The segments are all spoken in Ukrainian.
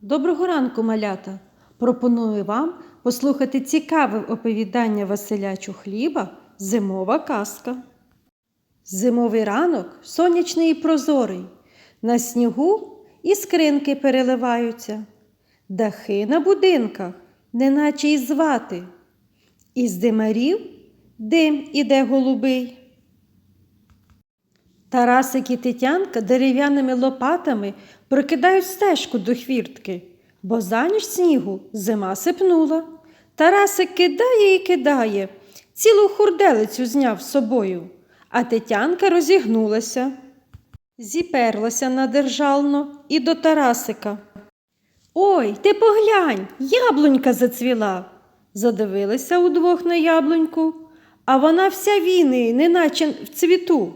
Доброго ранку, малята! Пропоную вам послухати цікаве оповідання Василя Чухліба Зимова казка. Зимовий ранок сонячний і прозорий. На снігу іскринки переливаються, дахи на будинках, неначе із вати. Із димарів дим іде голубий. Тарасик і Тетянка дерев'яними лопатами прокидають стежку до хвіртки, бо за ніч снігу зима сипнула. Тарасик кидає і кидає, цілу хурделицю зняв з собою, а Тетянка розігнулася, зіперлася надержално і до Тарасика. Ой, ти поглянь, яблунька зацвіла. Задивилися удвох на яблуньку, а вона вся віни, неначе в цвіту.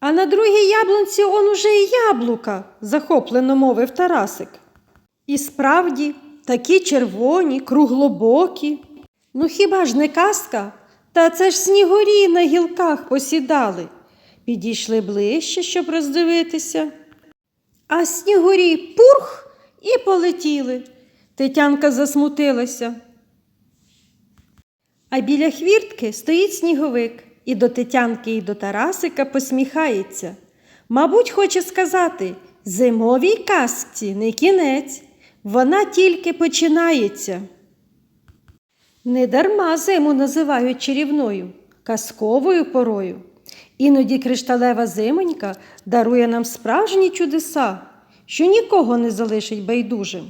А на другій яблунці он уже і яблука, захоплено мовив Тарасик. І справді такі червоні, круглобокі. Ну хіба ж не казка? Та це ж снігурі на гілках посідали. Підійшли ближче, щоб роздивитися. А снігурі пурх і полетіли. Тетянка засмутилася. А біля хвіртки стоїть сніговик і до Тетянки, і до Тарасика посміхається. Мабуть, хоче сказати, зимовій казці не кінець, вона тільки починається. Недарма зиму називають чарівною, казковою порою. Іноді кришталева зимонька дарує нам справжні чудеса, що нікого не залишить байдужим.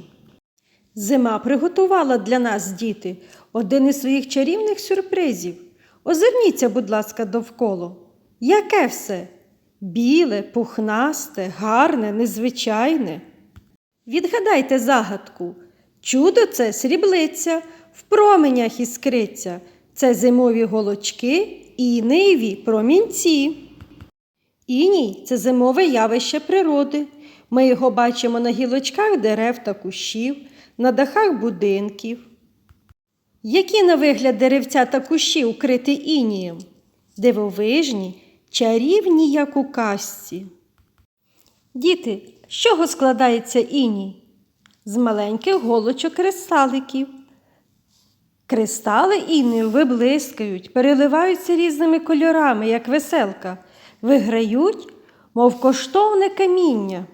Зима приготувала для нас, діти, один із своїх чарівних сюрпризів. Озирніться, будь ласка, довкола. Яке все? Біле, пухнасте, гарне, незвичайне. Відгадайте загадку. Чудо це сріблиця, в променях іскриться. Це зимові голочки і ниві промінці. Іній це зимове явище природи. Ми його бачимо на гілочках дерев та кущів, на дахах будинків. Які на вигляд деревця та кущі укриті інієм? Дивовижні, чарівні, як у казці. Діти, з чого складається іній? З маленьких голочок кристаликів. Кристали інію виблискають, переливаються різними кольорами, як веселка, виграють, мов коштовне каміння.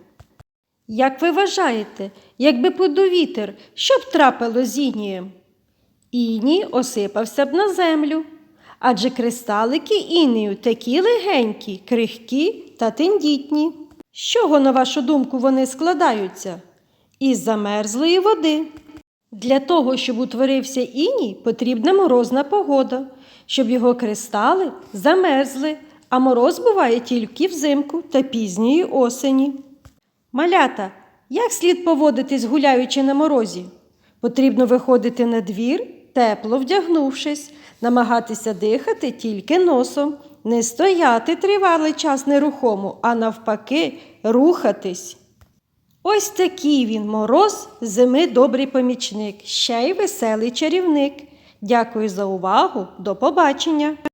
Як ви вважаєте, якби подув вітер, що б трапило з інієм? Іній осипався б на землю, адже кристалики інію такі легенькі, крихкі та тендітні. З чого, на вашу думку, вони складаються? Із замерзлої води. Для того, щоб утворився іній, потрібна морозна погода, щоб його кристали замерзли, а мороз буває тільки взимку та пізньої осені. Малята, як слід поводитись, гуляючи на морозі? Потрібно виходити на двір, тепло вдягнувшись, намагатися дихати тільки носом, не стояти тривалий час нерухомо, а навпаки, рухатись. Ось такий він мороз, зими добрий помічник, ще й веселий чарівник. Дякую за увагу, до побачення!